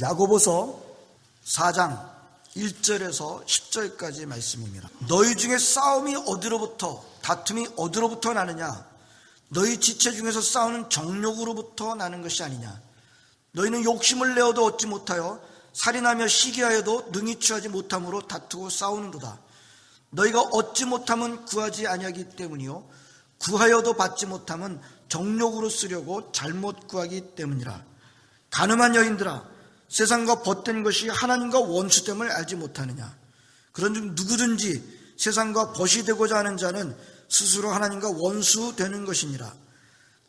야고보서 4장 1절에서 10절까지 말씀입니다. 너희 중에 싸움이 어디로부터 다툼이 어디로부터 나느냐? 너희 지체 중에서 싸우는 정욕으로부터 나는 것이 아니냐? 너희는 욕심을 내어도 얻지 못하여 살인하며 시기하여도 능히 취하지 못함으로 다투고 싸우는도다. 너희가 얻지 못함은 구하지 아니하기 때문이요. 구하여도 받지 못함은 정욕으로 쓰려고 잘못 구하기 때문이라. 가늠한 여인들아 세상과 벗된 것이 하나님과 원수됨을 알지 못하느냐? 그런즉 누구든지 세상과 벗이 되고자 하는 자는 스스로 하나님과 원수 되는 것이니라.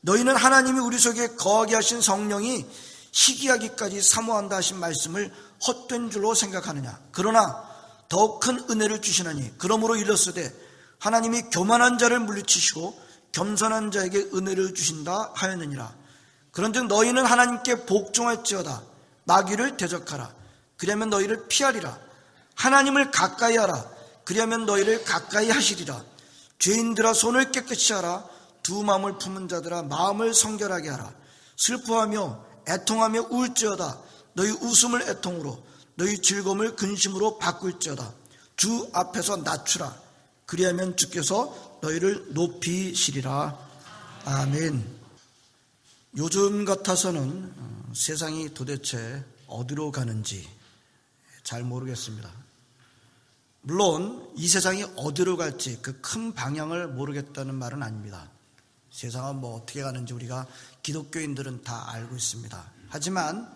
너희는 하나님이 우리 속에 거하게 하신 성령이 시기하기까지 사모한다 하신 말씀을 헛된 줄로 생각하느냐? 그러나 더욱 큰 은혜를 주시나니 그러므로 일렀으되 하나님이 교만한 자를 물리치시고 겸손한 자에게 은혜를 주신다 하였느니라. 그런즉 너희는 하나님께 복종할지어다 마귀를 대적하라. 그러면 너희를 피하리라. 하나님을 가까이 하라. 그러면 너희를 가까이 하시리라. 죄인들아 손을 깨끗이 하라. 두 마음을 품은 자들아 마음을 성결하게 하라. 슬퍼하며 애통하며 울지어다. 너희 웃음을 애통으로 너희 즐거움을 근심으로 바꿀지어다. 주 앞에서 낮추라. 그리하면 주께서 너희를 높이시리라. 아멘 요즘 같아서는 어, 세상이 도대체 어디로 가는지 잘 모르겠습니다. 물론 이 세상이 어디로 갈지 그 큰 방향을 모르겠다는 말은 아닙니다. 세상은 뭐 어떻게 가는지 우리가 기독교인들은 다 알고 있습니다. 하지만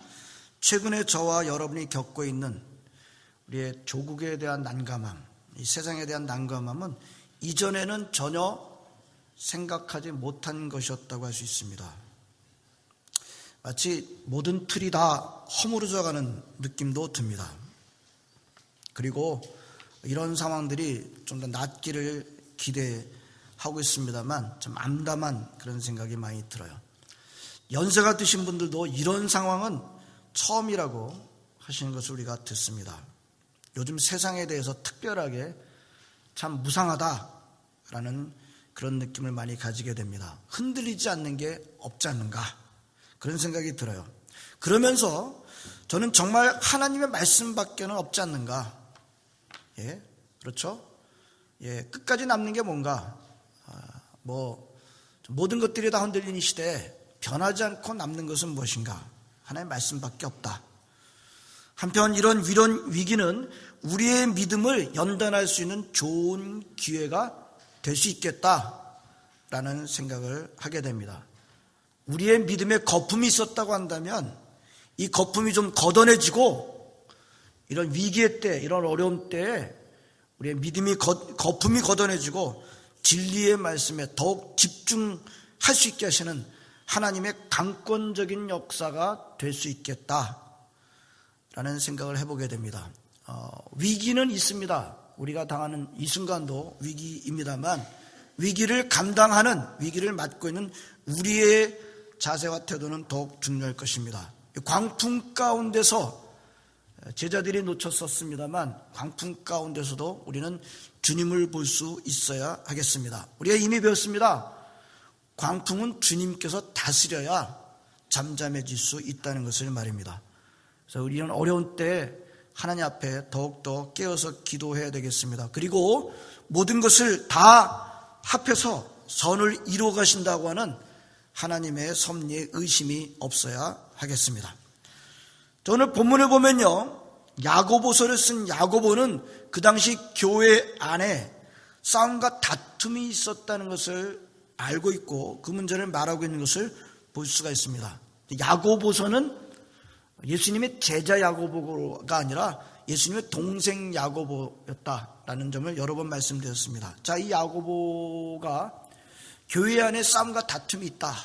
최근에 저와 여러분이 겪고 있는 우리의 조국에 대한 난감함, 이 세상에 대한 난감함은 이전에는 전혀 생각하지 못한 것이었다고 할 수 있습니다. 마치 모든 틀이 다 허물어져 가는 느낌도 듭니다. 그리고 이런 상황들이 좀 더 낫기를 기대하고 있습니다만 좀 암담한 그런 생각이 많이 들어요. 연세가 드신 분들도 이런 상황은 처음이라고 하시는 것을 우리가 듣습니다. 요즘 세상에 대해서 특별하게 참 무상하다라는 그런 느낌을 많이 가지게 됩니다. 흔들리지 않는 게 없지 않는가 그런 생각이 들어요. 그러면서 저는 정말 하나님의 말씀밖에는 없지 않는가. 예, 그렇죠? 예, 끝까지 남는 게 뭔가, 아, 뭐, 모든 것들이 다 흔들리는 이 시대에 변하지 않고 남는 것은 무엇인가? 하나님의 말씀밖에 없다. 한편 이런 위런 위기는 우리의 믿음을 연단할 수 있는 좋은 기회가 될 수 있겠다라는 생각을 하게 됩니다. 우리의 믿음에 거품이 있었다고 한다면 이 거품이 좀 걷어내지고 이런 위기의 때, 이런 어려움 때에 우리의 믿음이 거, 거품이 걷어내지고 진리의 말씀에 더욱 집중할 수 있게 하시는 하나님의 강권적인 역사가 될 수 있겠다. 라는 생각을 해보게 됩니다. 어, 위기는 있습니다. 우리가 당하는 이 순간도 위기입니다만 위기를 감당하는 위기를 맞고 있는 우리의 자세와 태도는 더욱 중요할 것입니다. 광풍 가운데서 제자들이 놓쳤었습니다만 광풍 가운데서도 우리는 주님을 볼 수 있어야 하겠습니다. 우리가 이미 배웠습니다. 광풍은 주님께서 다스려야 잠잠해질 수 있다는 것을 말입니다. 그래서 우리는 어려운 때 하나님 앞에 더욱더 깨어서 기도해야 되겠습니다. 그리고 모든 것을 다 합해서 선을 이루어 가신다고 하는 하나님의 섭리에 의심이 없어야 하겠습니다. 오늘 본문을 보면요. 야고보서를 쓴 야고보는 그 당시 교회 안에 싸움과 다툼이 있었다는 것을 알고 있고 그 문제를 말하고 있는 것을 볼 수가 있습니다. 야고보서는 예수님의 제자 야고보가 아니라 예수님의 동생 야고보였다라는 점을 여러 번 말씀드렸습니다. 자, 이 야고보가 교회 안에 싸움과 다툼이 있다.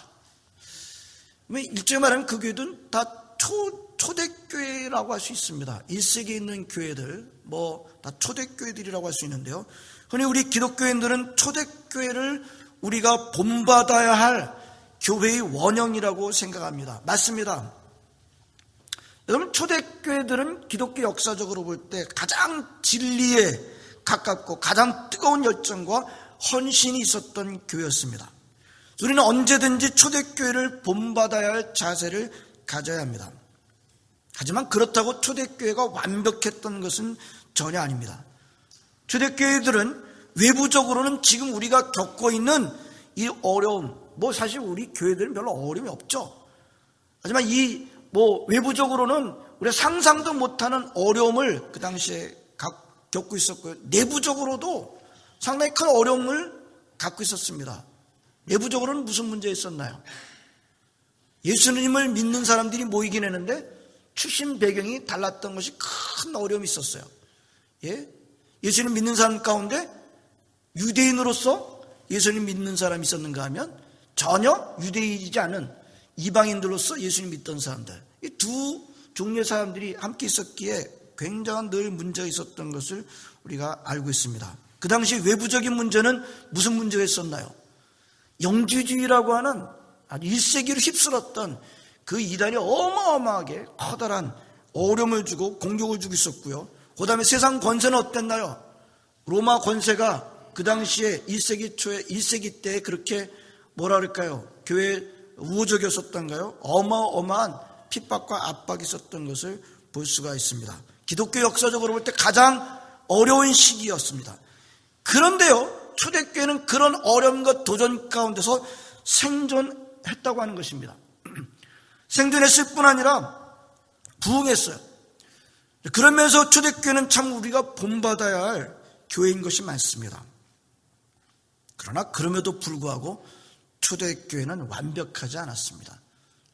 일종의 말하면 그 교회들은 다 초, 초대교회라고 할 수 있습니다. 1세기에 있는 교회들, 뭐, 다 초대교회들이라고 할 수 있는데요. 흔히 우리 기독교인들은 초대교회를 우리가 본받아야 할 교회의 원형이라고 생각합니다. 맞습니다. 여러분, 초대교회들은 기독교 역사적으로 볼 때 가장 진리에 가깝고 가장 뜨거운 열정과 헌신이 있었던 교회였습니다. 우리는 언제든지 초대교회를 본받아야 할 자세를 가져야 합니다. 하지만 그렇다고 초대교회가 완벽했던 것은 전혀 아닙니다. 초대교회들은 외부적으로는 지금 우리가 겪고 있는 이 어려움, 뭐 사실 우리 교회들은 별로 어려움이 없죠. 하지만 이 뭐 외부적으로는 우리가 상상도 못하는 어려움을 그 당시에 각- 겪고 있었고요. 내부적으로도 상당히 큰 어려움을 갖고 있었습니다. 내부적으로는 무슨 문제 있었나요? 예수님을 믿는 사람들이 모이긴 했는데 출신 배경이 달랐던 것이 큰 어려움이 있었어요. 예? 예수님 믿는 사람 가운데 유대인으로서 예수님 믿는 사람이 있었는가 하면 전혀 유대인이지 않은 이방인들로서 예수님 믿던 사람들. 이 두 종류의 사람들이 함께 있었기에 굉장한 늘 문제가 있었던 것을 우리가 알고 있습니다. 그 당시 외부적인 문제는 무슨 문제가 있었나요? 영주주의라고 하는 아주 1세기로 휩쓸었던 그 이단이 어마어마하게 커다란 어려움을 주고 공격을 주고 있었고요. 그 다음에 세상 권세는 어땠나요? 로마 권세가 그 당시에 1세기 초에 1세기 때 그렇게 뭐라 그럴까요? 교회 우호적이었었던가요? 어마어마한 핍박과 압박이 있었던 것을 볼 수가 있습니다. 기독교 역사적으로 볼 때 가장 어려운 시기였습니다. 그런데요, 초대교회는 그런 어려움과 도전 가운데서 생존했다고 하는 것입니다. 생존했을 뿐 아니라 부흥했어요. 그러면서 초대교회는 참 우리가 본받아야 할 교회인 것이 많습니다. 그러나 그럼에도 불구하고 초대교회는 완벽하지 않았습니다.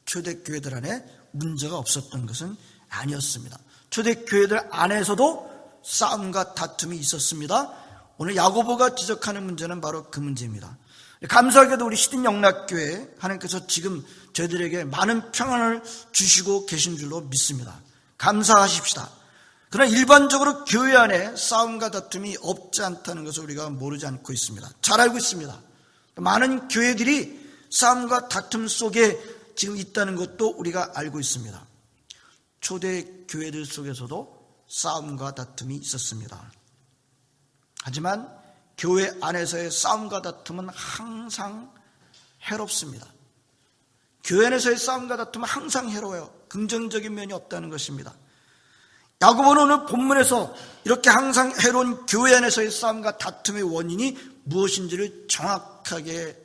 초대교회들 안에 문제가 없었던 것은 아니었습니다. 초대교회들 안에서도 싸움과 다툼이 있었습니다. 오늘 야고보가 지적하는 문제는 바로 그 문제입니다. 감사하게도 우리 시든 영락교회 하나님께서 지금 저희들에게 많은 평안을 주시고 계신 줄로 믿습니다. 감사하십시다. 그러나 일반적으로 교회 안에 싸움과 다툼이 없지 않다는 것을 우리가 모르지 않고 있습니다. 잘 알고 있습니다. 많은 교회들이 싸움과 다툼 속에 지금 있다는 것도 우리가 알고 있습니다. 초대 교회들 속에서도 싸움과 다툼이 있었습니다. 하지만 교회 안에서의 싸움과 다툼은 항상 해롭습니다. 교회 안에서의 싸움과 다툼은 항상 해로워요. 긍정적인 면이 없다는 것입니다. 야고보는 오늘 본문에서 이렇게 항상 해로운 교회 안에서의 싸움과 다툼의 원인이 무엇인지를 정확하게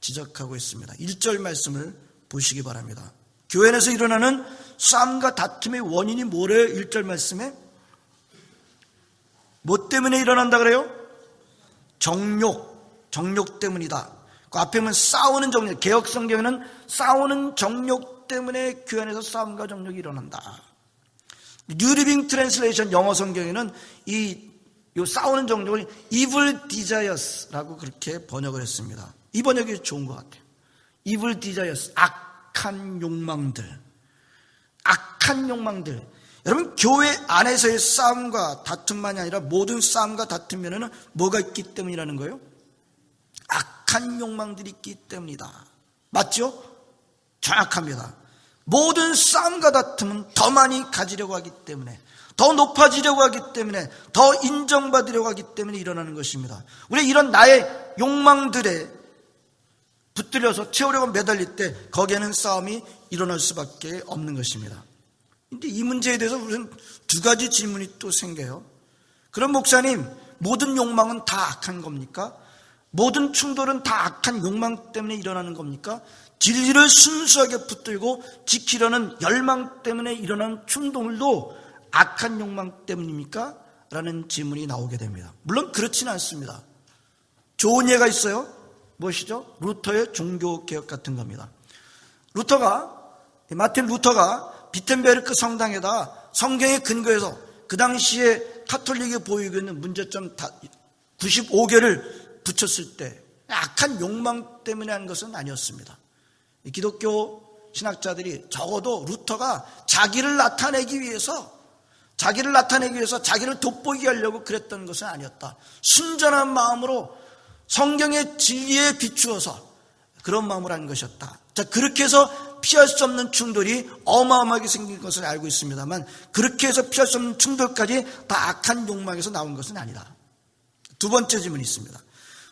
지적하고 있습니다. 1절 말씀을 보시기 바랍니다. 교회 안에서 일어나는 싸움과 다툼의 원인이 뭐래요? 1절 말씀에 뭐 때문에 일어난다 그래요? 정욕, 정욕 때문이다. 그 앞에 보면 싸우는 정욕, 개혁 성경에는 싸우는 정욕 때문에 교회 안에서 싸움과 정욕이 일어난다. 뉴리빙 트랜슬레이션 영어 성경에는 이, 이 싸우는 정욕을 evil desires라고 그렇게 번역을 했습니다. 이 번역이 좋은 것 같아요. evil desires, 악한 욕망들. 악한 욕망들. 여러분, 교회 안에서의 싸움과 다툼만이 아니라 모든 싸움과 다툼에는 뭐가 있기 때문이라는 거예요? 악한 욕망들이 있기 때문이다. 맞죠? 정확합니다. 모든 싸움과 다툼은 더 많이 가지려고 하기 때문에 더 높아지려고 하기 때문에 더 인정받으려고 하기 때문에 일어나는 것입니다. 우리 이런 나의 욕망들에 붙들려서 채우려고 매달릴 때 거기에는 싸움이 일어날 수밖에 없는 것입니다. 근데 이 문제에 대해서 우리는 두 가지 질문이 또 생겨요. 그럼 목사님, 모든 욕망은 다 악한 겁니까? 모든 충돌은 다 악한 욕망 때문에 일어나는 겁니까? 진리를 순수하게 붙들고 지키려는 열망 때문에 일어나는 충동을도 악한 욕망 때문입니까? 라는 질문이 나오게 됩니다. 물론 그렇지는 않습니다. 좋은 예가 있어요. 무엇이죠? 루터의 종교개혁 같은 겁니다. 루터가, 마틴 루터가 비텐베르크 성당에다 성경에 근거해서 그 당시에 카톨릭이 보이고 있는 문제점 95개를 붙였을 때 악한 욕망 때문에 한 것은 아니었습니다. 기독교 신학자들이 적어도 루터가 자기를 나타내기 위해서 자기를 나타내기 위해서 자기를 돋보이게 하려고 그랬던 것은 아니었다. 순전한 마음으로 성경의 진리에 비추어서 그런 마음을 한 것이었다. 자, 그렇게 해서 피할 수 없는 충돌이 어마어마하게 생긴 것을 알고 있습니다만 그렇게 해서 피할 수 없는 충돌까지 다 악한 욕망에서 나온 것은 아니다. 두 번째 질문이 있습니다.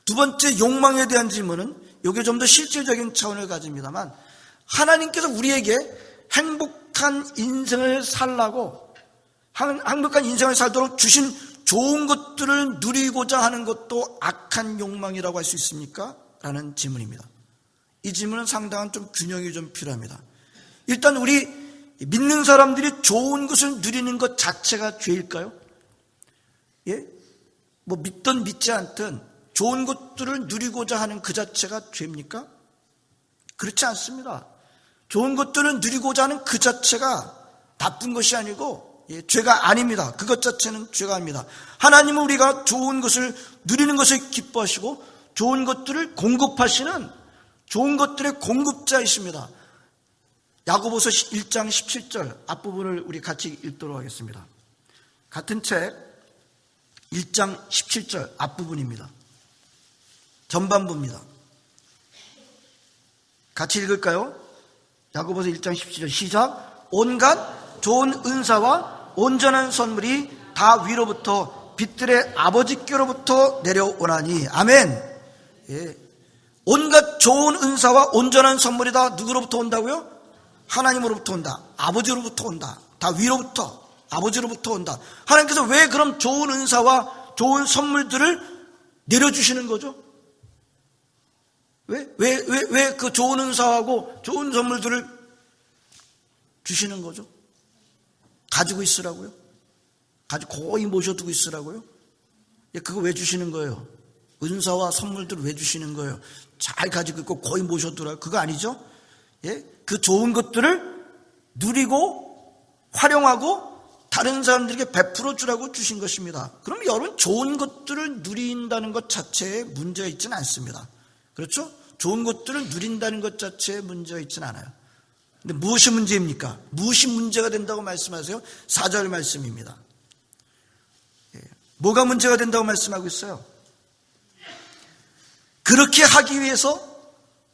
두 번째 욕망에 대한 질문은 이게 좀 더 실질적인 차원을 가집니다만 하나님께서 우리에게 행복 행복한 인생을 살라고 행- 행복한 인생을 살도록 주신 좋은 것들을 누리고자 하는 것도 악한 욕망이라고 할 수 있습니까? 라는 질문입니다. 이 질문은 상당한 좀 균형이 좀 필요합니다. 일단 우리 믿는 사람들이 좋은 것을 누리는 것 자체가 죄일까요? 예? 뭐 믿든 믿지 않든 좋은 것들을 누리고자 하는 그 자체가 죄입니까? 그렇지 않습니다. 좋은 것들을 누리고자 하는 그 자체가 나쁜 것이 아니고 예, 죄가 아닙니다. 그것 자체는 죄가 아닙니다. 하나님은 우리가 좋은 것을 누리는 것을 기뻐하시고 좋은 것들을 공급하시는 좋은 것들의 공급자이십니다. 야고보서 1장 17절 앞부분을 우리 같이 읽도록 하겠습니다. 같은 책 1장 17절 앞부분입니다. 전반부입니다. 같이 읽을까요? 야고보서 1장 17절 시작 온갖 좋은 은사와 온전한 선물이 다 위로부터 빛들의 아버지께로부터 내려오나니 아멘 예. 온갖 좋은 은사와 온전한 선물이 다 누구로부터 온다고요? 하나님으로부터 온다 아버지로부터 온다 다 위로부터 아버지로부터 온다 하나님께서 왜 그럼 좋은 은사와 좋은 선물들을 내려주시는 거죠? 왜, 왜, 왜, 왜 그 좋은 은사하고 좋은 선물들을 주시는 거죠? 가지고 있으라고요? 가지고 거의 모셔두고 있으라고요? 예, 그거 왜 주시는 거예요? 은사와 선물들을 왜 주시는 거예요? 잘 가지고 있고 거의 모셔두라 그거 아니죠? 예? 그 좋은 것들을 누리고 활용하고 다른 사람들에게 베풀어 주라고 주신 것입니다. 그럼 여러분 좋은 것들을 누린다는 것 자체에 문제가 있지는 않습니다. 그렇죠? 좋은 것들을 누린다는 것 자체에 문제가 있지는 않아요. 근데 무엇이 문제입니까? 무엇이 문제가 된다고 말씀하세요? 4절 말씀입니다. 예. 뭐가 문제가 된다고 말씀하고 있어요? 그렇게 하기 위해서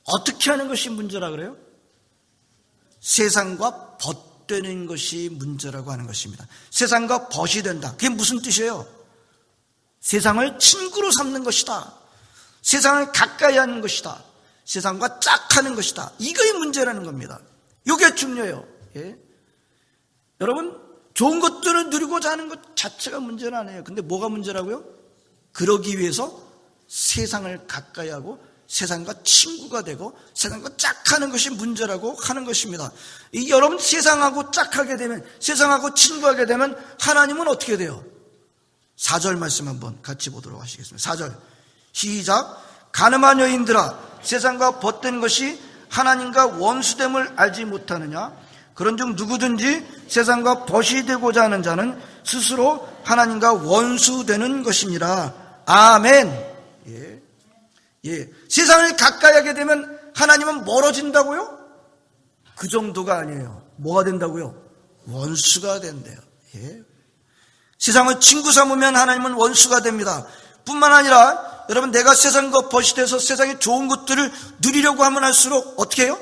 어떻게 하는 것이 문제라 그래요? 세상과 벗되는 것이 문제라고 하는 것입니다. 세상과 벗이 된다. 그게 무슨 뜻이에요? 세상을 친구로 삼는 것이다. 세상을 가까이 하는 것이다. 세상과 짝하는 것이다. 이거의 문제라는 겁니다. 이게 중요해요. 예? 여러분, 좋은 것들을 누리고자 하는 것 자체가 문제는 아니에요. 근데 뭐가 문제라고요? 그러기 위해서 세상을 가까이 하고 세상과 친구가 되고 세상과 짝하는 것이 문제라고 하는 것입니다. 이 여러분 세상하고 짝하게 되면 세상하고 친구하게 되면 하나님은 어떻게 돼요? 4절 말씀 한번 같이 보도록 하시겠습니다. 4절 시작 가늠한 여인들아 세상과 벗된 것이 하나님과 원수됨을 알지 못하느냐 그런즉 누구든지 세상과 벗이 되고자 하는 자는 스스로 하나님과 원수되는 것이니라 아멘 예. 예. 세상을 가까이 하게 되면 하나님은 멀어진다고요? 그 정도가 아니에요 뭐가 된다고요? 원수가 된대요 예. 세상을 친구 삼으면 하나님은 원수가 됩니다 뿐만 아니라 여러분 내가 세상과 벗이 돼서 세상의 좋은 것들을 누리려고 하면 할수록 어떻게 해요?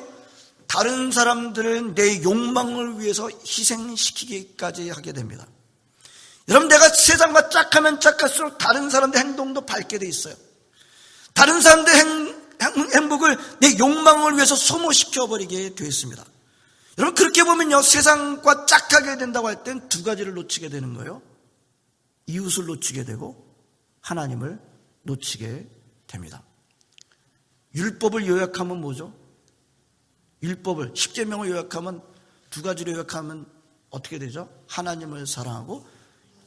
다른 사람들을 내 욕망을 위해서 희생시키기까지 하게 됩니다. 여러분 내가 세상과 짝하면 짝할수록 다른 사람들 행동도 밟게 돼 있어요. 다른 사람들 행, 행, 행복을 내 욕망을 위해서 소모시켜 버리게 되어 있습니다. 여러분 그렇게 보면요 세상과 짝하게 된다고 할 땐 두 가지를 놓치게 되는 거예요. 이웃을 놓치게 되고 하나님을 놓치게 됩니다. 율법을 요약하면 뭐죠? 율법을 십계명을 요약하면 두 가지로 요약하면 어떻게 되죠? 하나님을 사랑하고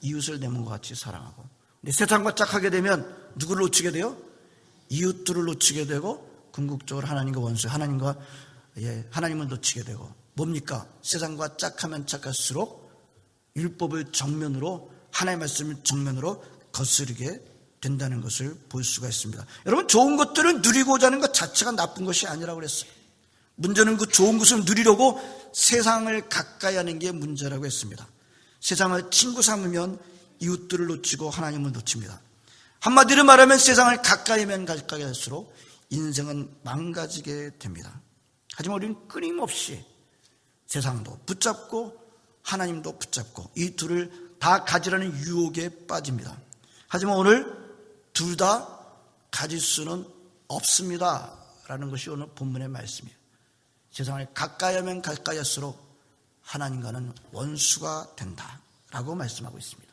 이웃을 내 몸과 같이 사랑하고. 근데 세상과 짝하게 되면 누구를 놓치게 돼요? 이웃들을 놓치게 되고 궁극적으로 하나님과 원수, 하나님과 예, 하나님을 놓치게 되고 뭡니까? 세상과 짝하면 짝할수록 율법을 정면으로 하나님의 말씀을 정면으로 거스르게 된다는 것을 볼 수가 있습니다. 여러분 좋은 것들을 누리고자 하는 것 자체가 나쁜 것이 아니라고 그랬어요. 문제는 그 좋은 것을 누리려고 세상을 가까이 하는 게 문제라고 했습니다. 세상을 친구 삼으면 이웃들을 놓치고 하나님을 놓칩니다. 한마디로 말하면 세상을 가까이 하면 가까이 할수록 인생은 망가지게 됩니다. 하지만 우리는 끊임없이 세상도 붙잡고 하나님도 붙잡고 이 둘을 다 가지라는 유혹에 빠집니다. 하지만 오늘 둘 다 가질 수는 없습니다. 라는 것이 오늘 본문의 말씀이에요. 세상을 가까이 하면 가까이 할수록 하나님과는 원수가 된다 라고 말씀하고 있습니다.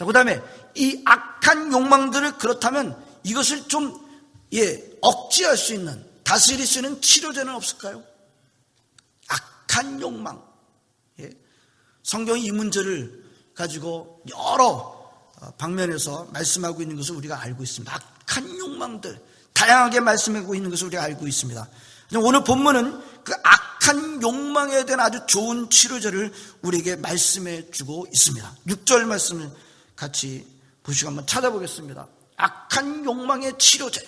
자, 그 다음에 이 악한 욕망들을 그렇다면 이것을 좀, 예, 억제할 수 있는, 다스릴 수 있는 치료제는 없을까요? 악한 욕망. 예. 성경이 이 문제를 가지고 여러 어, 방면에서 말씀하고 있는 것을 우리가 알고 있습니다. 악한 욕망들, 다양하게 말씀하고 있는 것을 우리가 알고 있습니다. 오늘 본문은 그 악한 욕망에 대한 아주 좋은 치료제를 우리에게 말씀해 주고 있습니다. 6절 말씀을 같이 보시고 한번 찾아보겠습니다. 악한 욕망의 치료제.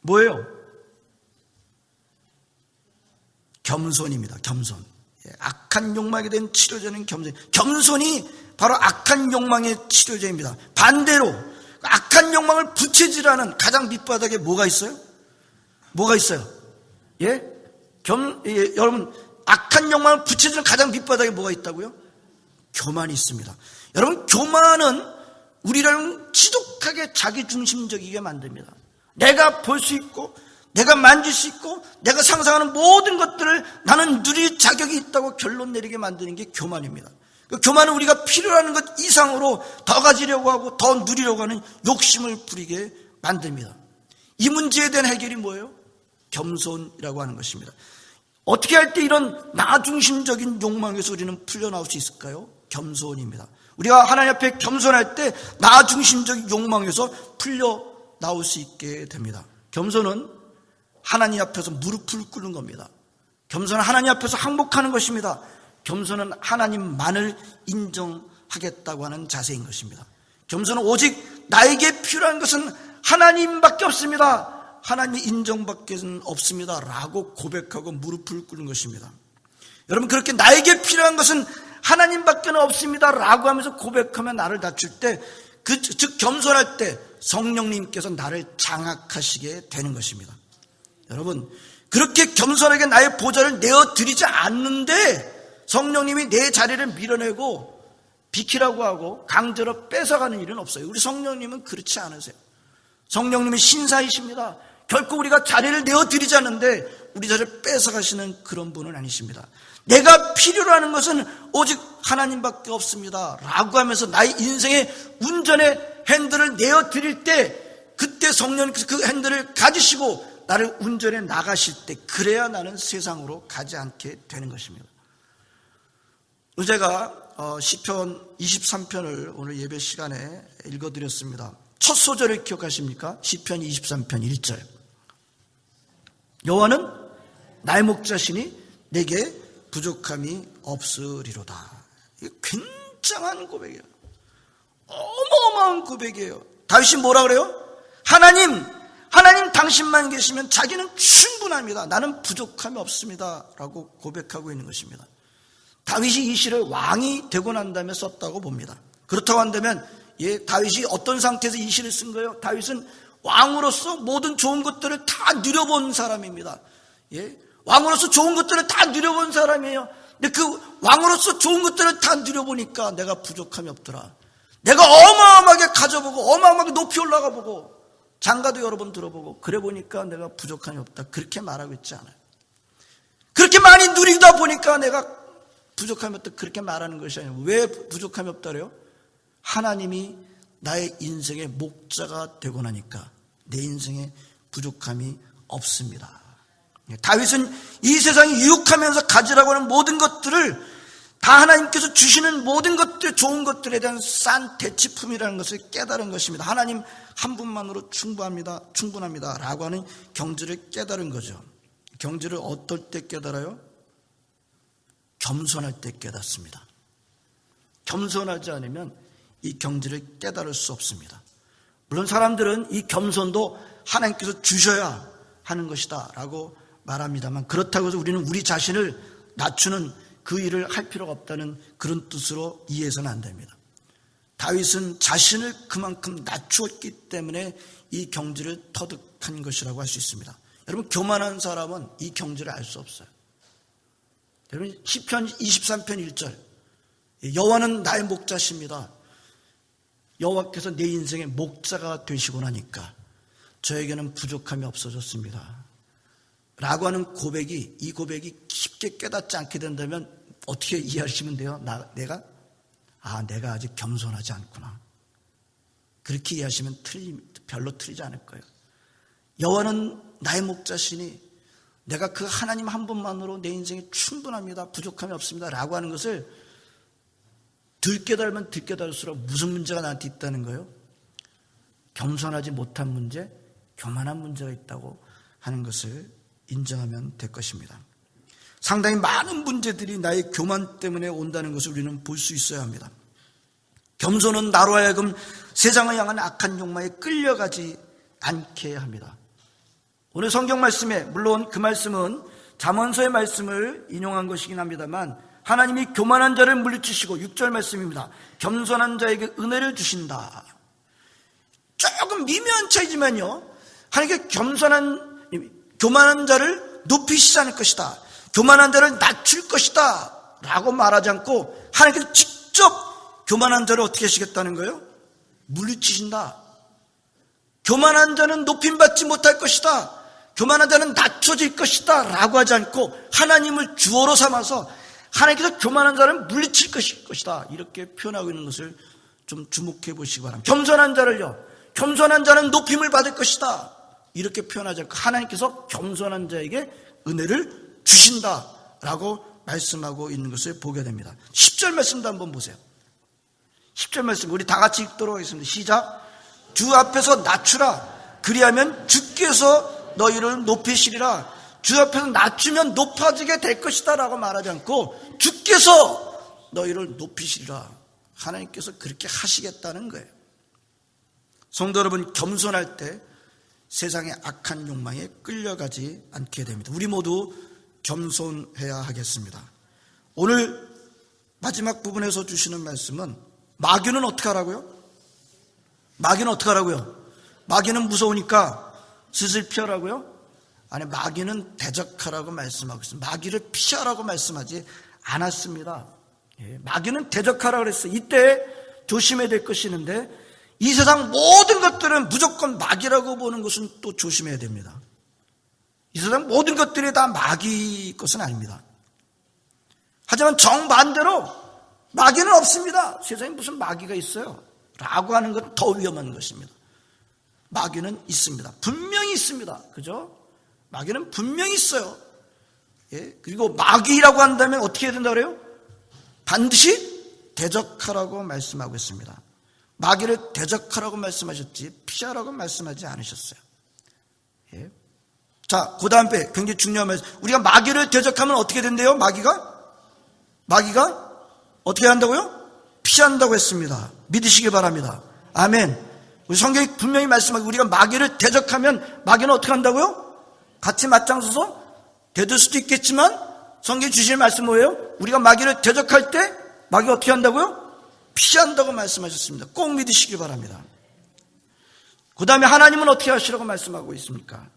뭐예요? 겸손입니다. 겸손. 예, 악한 욕망에 대한 치료제는 겸손. 겸손이 바로 악한 욕망의 치료제입니다. 반대로 악한 욕망을 부채질하는 가장 밑바닥에 뭐가 있어요? 뭐가 있어요? 예? 겸, 예, 여러분, 악한 욕망을 부채질하는 가장 밑바닥에 뭐가 있다고요? 교만이 있습니다. 여러분, 교만은 우리를 지독하게 자기중심적이게 만듭니다. 내가 볼 수 있고, 내가 만질 수 있고, 내가 상상하는 모든 것들을 나는 누릴 자격이 있다고 결론 내리게 만드는 게 교만입니다. 그 교만은 우리가 필요하는 것 이상으로 더 가지려고 하고 더 누리려고 하는 욕심을 부리게 만듭니다. 이 문제에 대한 해결이 뭐예요? 겸손이라고 하는 것입니다. 어떻게 할 때 이런 나중심적인 욕망에서 우리는 풀려나올 수 있을까요? 겸손입니다. 우리가 하나님 앞에 겸손할 때 나 중심적인 욕망에서 풀려 나올 수 있게 됩니다. 겸손은 하나님 앞에서 무릎을 꿇는 겁니다. 겸손은 하나님 앞에서 항복하는 것입니다. 겸손은 하나님만을 인정하겠다고 하는 자세인 것입니다. 겸손은 오직 나에게 필요한 것은 하나님밖에 없습니다. 하나님의 인정밖에는 없습니다. 라고 고백하고 무릎을 꿇는 것입니다. 여러분, 그렇게 나에게 필요한 것은 하나님밖에 없습니다. 라고 하면서 고백하면 나를 낮출 때, 그, 즉, 겸손할 때 성령님께서 나를 장악하시게 되는 것입니다. 여러분, 그렇게 겸손하게 나의 보좌를 내어 드리지 않는데 성령님이 내 자리를 밀어내고 비키라고 하고 강제로 뺏어가는 일은 없어요. 우리 성령님은 그렇지 않으세요. 성령님은 신사이십니다. 결코 우리가 자리를 내어 드리지 않는데 우리 자리를 뺏어가시는 그런 분은 아니십니다. 내가 필요로 하는 것은 오직 하나님밖에 없습니다. 라고 하면서 나의 인생의 운전의 핸들을 내어 드릴 때 그때 성령님께서 그 핸들을 가지시고 나를 운전해 나가실 때 그래야 나는 세상으로 가지 않게 되는 것입니다. 제가 어, 시편 23편을 오늘 예배 시간에 읽어드렸습니다. 첫 소절을 기억하십니까? 시편 23편 1절. 여호와는 나의 목자시니 내게 부족함이 없으리로다. 이 굉장한 고백이에요. 어마어마한 고백이에요. 다윗이 뭐라 그래요? 하나님, 하나님 당신만 계시면 자기는 충분합니다. 나는 부족함이 없습니다. 라고 고백하고 있는 것입니다. 다윗이 이 시를 왕이 되고 난 다음에 썼다고 봅니다. 그렇다고 한다면 예, 다윗이 어떤 상태에서 이 시를 쓴 거예요? 다윗은 왕으로서 모든 좋은 것들을 다 누려본 사람입니다. 예? 왕으로서 좋은 것들을 다 누려본 사람이에요. 근데 그 왕으로서 좋은 것들을 다 누려보니까 내가 부족함이 없더라. 내가 어마어마하게 가져보고 어마어마하게 높이 올라가 보고 장가도 여러 번 들어보고 그래 보니까 내가 부족함이 없다. 그렇게 말하고 있지 않아요. 그렇게 많이 누리다 보니까 내가 부족함이 없다. 그렇게 말하는 것이 아니에요. 왜 부족함이 없다 그래요? 하나님이 나의 인생의 목자가 되고 나니까 내 인생에 부족함이 없습니다. 다윗은 이 세상이 유혹하면서 가지라고 하는 모든 것들을 다 하나님께서 주시는 모든 것들, 좋은 것들에 대한 싼 대치품이라는 것을 깨달은 것입니다. 하나님 한 분만으로 충분합니다. 충분합니다. 라고 하는 경지를 깨달은 거죠. 경지를 어떨 때 깨달아요? 겸손할 때 깨닫습니다. 겸손하지 않으면 이 경지를 깨달을 수 없습니다. 물론 사람들은 이 겸손도 하나님께서 주셔야 하는 것이다 라고 말합니다만 그렇다고 해서 우리는 우리 자신을 낮추는 그 일을 할 필요가 없다는 그런 뜻으로 이해해서는 안 됩니다. 다윗은 자신을 그만큼 낮추었기 때문에 이 경지를 터득한 것이라고 할 수 있습니다. 여러분 교만한 사람은 이 경지를 알 수 없어요. 여러분 10편 23편 1절 여호와는 나의 목자십니다. 여호와께서 내 인생의 목자가 되시고 나니까 저에게는 부족함이 없어졌습니다. 라고 하는 고백이 이 고백이 깊게 깨닫지 않게 된다면 어떻게 이해하시면 돼요? 나, 내가 아 내가 아직 겸손하지 않구나. 그렇게 이해하시면 틀리, 별로 틀리지 않을 거예요. 여호와는 나의 목자시니 내가 그 하나님 한 분만으로 내 인생이 충분합니다. 부족함이 없습니다. 라고 하는 것을 들깨달으면 들깨달을수록 무슨 문제가 나한테 있다는 거예요? 겸손하지 못한 문제, 교만한 문제가 있다고 하는 것을 인정하면 될 것입니다. 상당히 많은 문제들이 나의 교만 때문에 온다는 것을 우리는 볼 수 있어야 합니다. 겸손은 나로 하여금 세상을 향한 악한 욕망에 끌려가지 않게 합니다. 오늘 성경 말씀에 물론 그 말씀은 잠언서의 말씀을 인용한 것이긴 합니다만 하나님이 교만한 자를 물리치시고 6절 말씀입니다. 겸손한 자에게 은혜를 주신다. 조금 미묘한 차이지만요. 하나님께 겸손한 교만한 자를 높이시지 않을 것이다. 교만한 자를 낮출 것이다. 라고 말하지 않고 하나님께서 직접 교만한 자를 어떻게 하시겠다는 거예요? 물리치신다. 교만한 자는 높임받지 못할 것이다. 교만한 자는 낮춰질 것이다. 라고 하지 않고 하나님을 주어로 삼아서 하나님께서 교만한 자를 물리칠 것이다. 이렇게 표현하고 있는 것을 좀 주목해 보시기 바랍니다. 겸손한 자를요. 겸손한 자는 높임을 받을 것이다. 이렇게 표현하지 않고 하나님께서 겸손한 자에게 은혜를 주신다라고 말씀하고 있는 것을 보게 됩니다. 10절 말씀도 한번 보세요. 10절 말씀 우리 다 같이 읽도록 하겠습니다. 시작. 주 앞에서 낮추라. 그리하면 주께서 너희를 높이시리라. 주 앞에서 낮추면 높아지게 될 것이다 라고 말하지 않고 주께서 너희를 높이시리라. 하나님께서 그렇게 하시겠다는 거예요. 성도 여러분 겸손할 때 세상의 악한 욕망에 끌려가지 않게 됩니다. 우리 모두 겸손해야 하겠습니다. 오늘 마지막 부분에서 주시는 말씀은 마귀는 어떻게 하라고요? 마귀는 어떻게 하라고요? 마귀는 무서우니까 슬슬 피하라고요? 아니 마귀는 대적하라고 말씀하고 있습니다. 마귀를 피하라고 말씀하지 않았습니다. 예, 마귀는 대적하라고 그랬어요. 이때 조심해야 될 것이 있는데 이 세상 모든 것들은 무조건 마귀라고 보는 것은 또 조심해야 됩니다. 이 세상 모든 것들이 다 마귀 것은 아닙니다. 하지만 정반대로 마귀는 없습니다. 세상에 무슨 마귀가 있어요? 라고 하는 건 더 위험한 것입니다. 마귀는 있습니다. 분명히 있습니다. 그죠? 마귀는 분명히 있어요. 예? 그리고 마귀라고 한다면 어떻게 해야 된다 그래요? 반드시 대적하라고 말씀하고 있습니다. 마귀를 대적하라고 말씀하셨지 피하라고 말씀하지 않으셨어요. 예? 자, 그 다음 에 굉장히 중요한 말씀. 우리가 마귀를 대적하면 어떻게 된대요? 마귀가? 마귀가 어떻게 한다고요? 피한다고 했습니다. 믿으시기 바랍니다. 아멘. 우리 성경이 분명히 말씀하고 우리가 마귀를 대적하면 마귀는 어떻게 한다고요? 같이 맞장서서 대들 수도 있겠지만 성경이 주실 말씀 뭐예요? 우리가 마귀를 대적할 때 마귀가 어떻게 한다고요? 피한다고 말씀하셨습니다. 꼭 믿으시기 바랍니다. 그 다음에 하나님은 어떻게 하시라고 말씀하고 있습니까?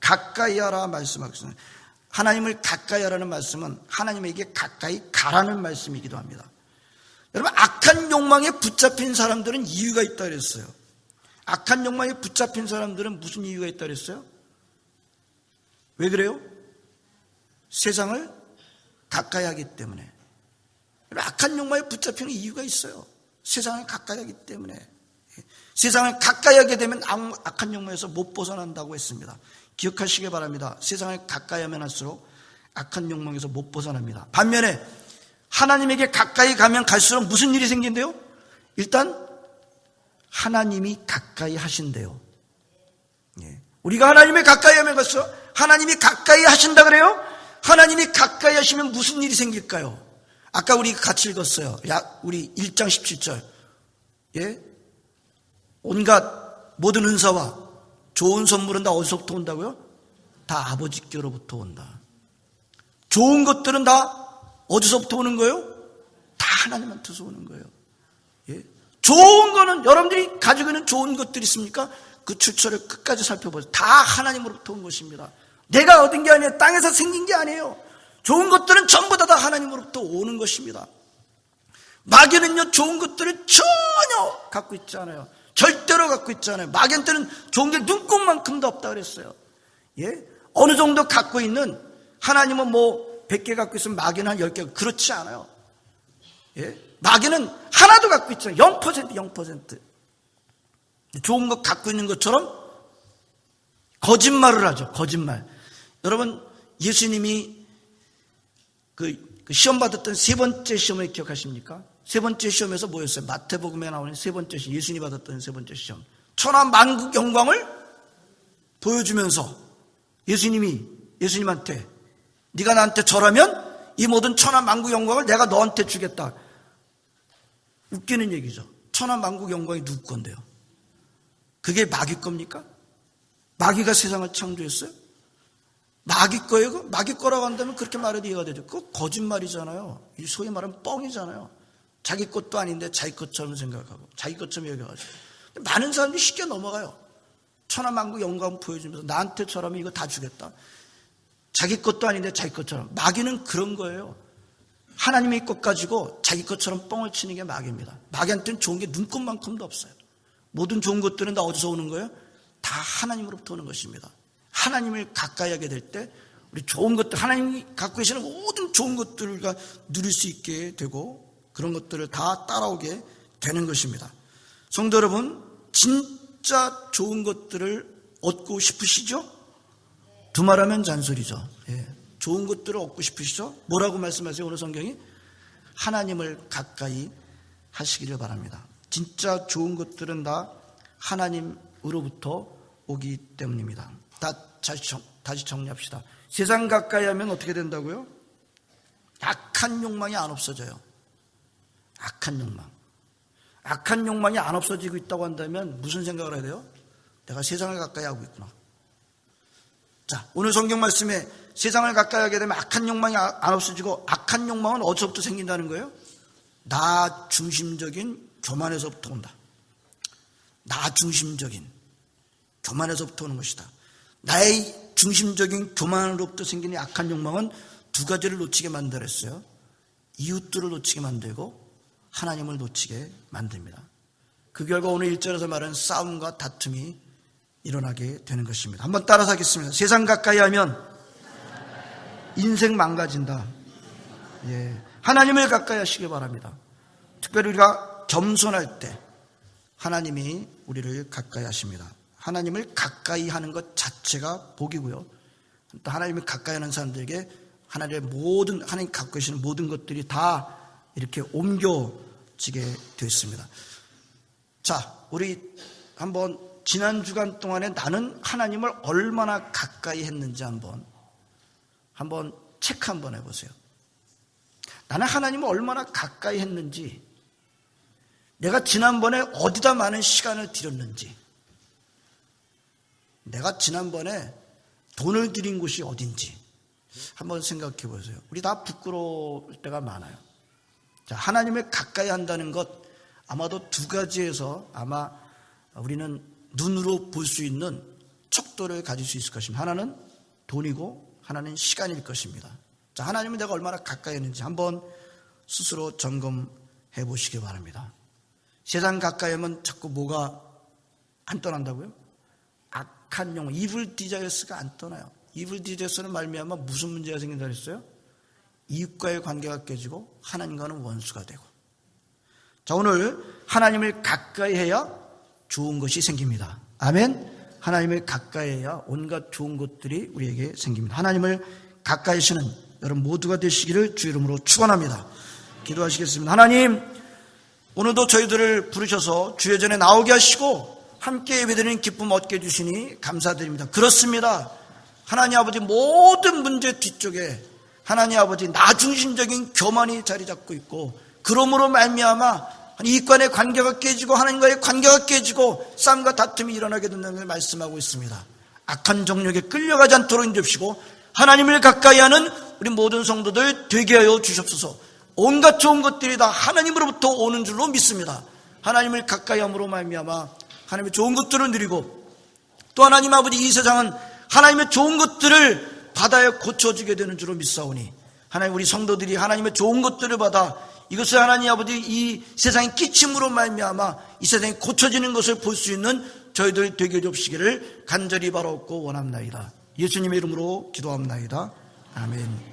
가까이 하라 말씀하고 있습니다. 하나님을 가까이 하라는 말씀은 하나님에게 가까이 가라는 말씀이기도 합니다. 여러분, 악한 욕망에 붙잡힌 사람들은 이유가 있다 그랬어요. 악한 욕망에 붙잡힌 사람들은 무슨 이유가 있다 그랬어요? 왜 그래요? 세상을 가까이 하기 때문에. 악한 욕망에 붙잡히는 이유가 있어요. 세상을 가까이 하기 때문에. 세상을 가까이 하게 되면 악한 욕망에서 못 벗어난다고 했습니다. 기억하시기 바랍니다. 세상을 가까이 하면 할수록 악한 욕망에서 못 벗어납니다. 반면에 하나님에게 가까이 가면 갈수록 무슨 일이 생긴대요? 일단 하나님이 가까이 하신대요. 예. 우리가 하나님을 가까이 하면 갈수록 하나님이 가까이 하신다 그래요? 하나님이 가까이 하시면 무슨 일이 생길까요? 아까 우리 같이 읽었어요. 야, 우리 1장 17절. 예? 온갖 모든 은사와 좋은 선물은 다 어디서부터 온다고요? 다 아버지께로부터 온다. 좋은 것들은 다 어디서부터 오는 거예요? 다 하나님한테서 오는 거예요. 예? 좋은 거는 여러분들이 가지고 있는 좋은 것들이 있습니까? 그 출처를 끝까지 살펴보세요. 다 하나님으로부터 온 것입니다. 내가 얻은 게 아니에요. 땅에서 생긴 게 아니에요. 좋은 것들은 전부 다, 다 하나님으로부터 오는 것입니다. 마귀는요, 좋은 것들을 전혀 갖고 있지 않아요. 절대로 갖고 있지 않아요. 마귀한테는 좋은 게 눈꼽만큼도 없다 그랬어요. 예? 어느 정도 갖고 있는 하나님은 뭐 100개 갖고 있으면 마귀는 한 10개 그렇지 않아요. 예? 마귀는 하나도 갖고 있잖아요. 0% 0%. 좋은 것 갖고 있는 것처럼 거짓말을 하죠. 거짓말. 여러분 예수님이 그, 그 시험 받았던 세 번째 시험을 기억하십니까? 세 번째 시험에서 뭐였어요? 마태복음에 나오는 세 번째 시험, 예수님이 받았던 세 번째 시험. 천하 만국 영광을 보여주면서 예수님이 예수님한테 네가 나한테 절하면 이 모든 천하 만국 영광을 내가 너한테 주겠다. 웃기는 얘기죠. 천하 만국 영광이 누구 건데요? 그게 마귀 겁니까? 마귀가 세상을 창조했어요? 마귀 거예요? 그 마귀 거라고 한다면 그렇게 말해도 이해가 되죠. 그거 거짓말이잖아요. 이 소위 말하면 뻥이잖아요. 자기 것도 아닌데 자기 것처럼 생각하고 자기 것처럼 여겨가지고. 많은 사람들이 쉽게 넘어가요. 천하만국 영광 보여주면서 나한테 처럼 이거 다 주겠다. 자기 것도 아닌데 자기 것처럼. 마귀는 그런 거예요. 하나님의 것 가지고 자기 것처럼 뻥을 치는 게 마귀입니다. 마귀한테는 좋은 게 눈꽃만큼도 없어요. 모든 좋은 것들은 다 어디서 오는 거예요? 다 하나님으로부터 오는 것입니다. 하나님을 가까이 하게 될 때 우리 좋은 것들, 하나님이 갖고 계시는 모든 좋은 것들을 누릴 수 있게 되고 그런 것들을 다 따라오게 되는 것입니다. 성도 여러분, 진짜 좋은 것들을 얻고 싶으시죠? 두말하면 잔소리죠. 예. 좋은 것들을 얻고 싶으시죠? 뭐라고 말씀하세요? 오늘 성경이? 하나님을 가까이 하시기를 바랍니다. 진짜 좋은 것들은 다 하나님으로부터 오기 때문입니다. 다 다시, 정, 다시 정리합시다. 세상 가까이 하면 어떻게 된다고요? 악한 욕망이 안 없어져요. 악한 욕망. 악한 욕망이 안 없어지고 있다고 한다면 무슨 생각을 해야 돼요? 내가 세상을 가까이 하고 있구나. 자, 오늘 성경 말씀에 세상을 가까이 하게 되면 악한 욕망이 안 없어지고 악한 욕망은 어디서부터 생긴다는 거예요? 나 중심적인 교만에서부터 온다. 나 중심적인 교만에서부터 오는 것이다. 나의 중심적인 교만으로부터 생기는 악한 욕망은 두 가지를 놓치게 만들었어요. 이웃들을 놓치게 만들고 하나님을 놓치게 만듭니다. 그 결과 오늘 일절에서 말하는 싸움과 다툼이 일어나게 되는 것입니다. 한번 따라서 하겠습니다. 세상 가까이 하면 인생 망가진다. 예. 하나님을 가까이 하시기 바랍니다. 특별히 우리가 겸손할 때 하나님이 우리를 가까이 하십니다. 하나님을 가까이 하는 것 자체가 복이고요. 또 하나님을 가까이 하는 사람들에게 하나님의 모든, 하나님 갖고 계시는 모든 것들이 다 이렇게 옮겨지게 되었습니다. 자, 우리 한번 지난 주간 동안에 나는 하나님을 얼마나 가까이 했는지 한번, 한번 체크 한번 해보세요. 나는 하나님을 얼마나 가까이 했는지, 내가 지난번에 어디다 많은 시간을 들였는지, 내가 지난번에 돈을 들인 곳이 어딘지 한번 생각해 보세요. 우리 다 부끄러울 때가 많아요. 자, 하나님을 가까이 한다는 것 아마도 두 가지에서 아마 우리는 눈으로 볼 수 있는 척도를 가질 수 있을 것입니다. 하나는 돈이고 하나는 시간일 것입니다. 자, 하나님은 내가 얼마나 가까이 했는지 한번 스스로 점검해 보시기 바랍니다. 세상 가까이 하면 자꾸 뭐가 안 떠난다고요? 악한 용, 이블 디자이어스가 안 떠나요. 이블 디자이어스는 말미암아 무슨 문제가 생긴다 그랬어요? 이웃과의 관계가 깨지고 하나님과는 원수가 되고. 자, 오늘 하나님을 가까이 해야 좋은 것이 생깁니다. 아멘. 하나님을 가까이 해야 온갖 좋은 것들이 우리에게 생깁니다. 하나님을 가까이 하시는 여러분 모두가 되시기를 주 이름으로 축원합니다. 기도하시겠습니다. 하나님, 오늘도 저희들을 부르셔서 주의 전에 나오게 하시고 함께 예배드리는 기쁨 얻게 해주시니 감사드립니다. 그렇습니다. 하나님 아버지 모든 문제 뒤쪽에 하나님 아버지 나 중심적인 교만이 자리 잡고 있고 그러므로 말미암아 이익관의 관계가 깨지고 하나님과의 관계가 깨지고 싸움과 다툼이 일어나게 된다는 걸 말씀하고 있습니다. 악한 정력에 끌려가지 않도록 인접시고 하나님을 가까이 하는 우리 모든 성도들 되게 하여 주십소서. 온갖 좋은 것들이 다 하나님으로부터 오는 줄로 믿습니다. 하나님을 가까이 함으로 말미암아 하나님의 좋은 것들을 누리고 또 하나님 아버지 이 세상은 하나님의 좋은 것들을 받아야 고쳐지게 되는 줄로 믿사오니 하나님 우리 성도들이 하나님의 좋은 것들을 받아 이것을 하나님 아버지 이 세상에 끼침으로 말미암아 이 세상이 고쳐지는 것을 볼 수 있는 저희들 되게 해주시기를 간절히 바라옵고 원합나이다. 예수님의 이름으로 기도합나이다. 아멘.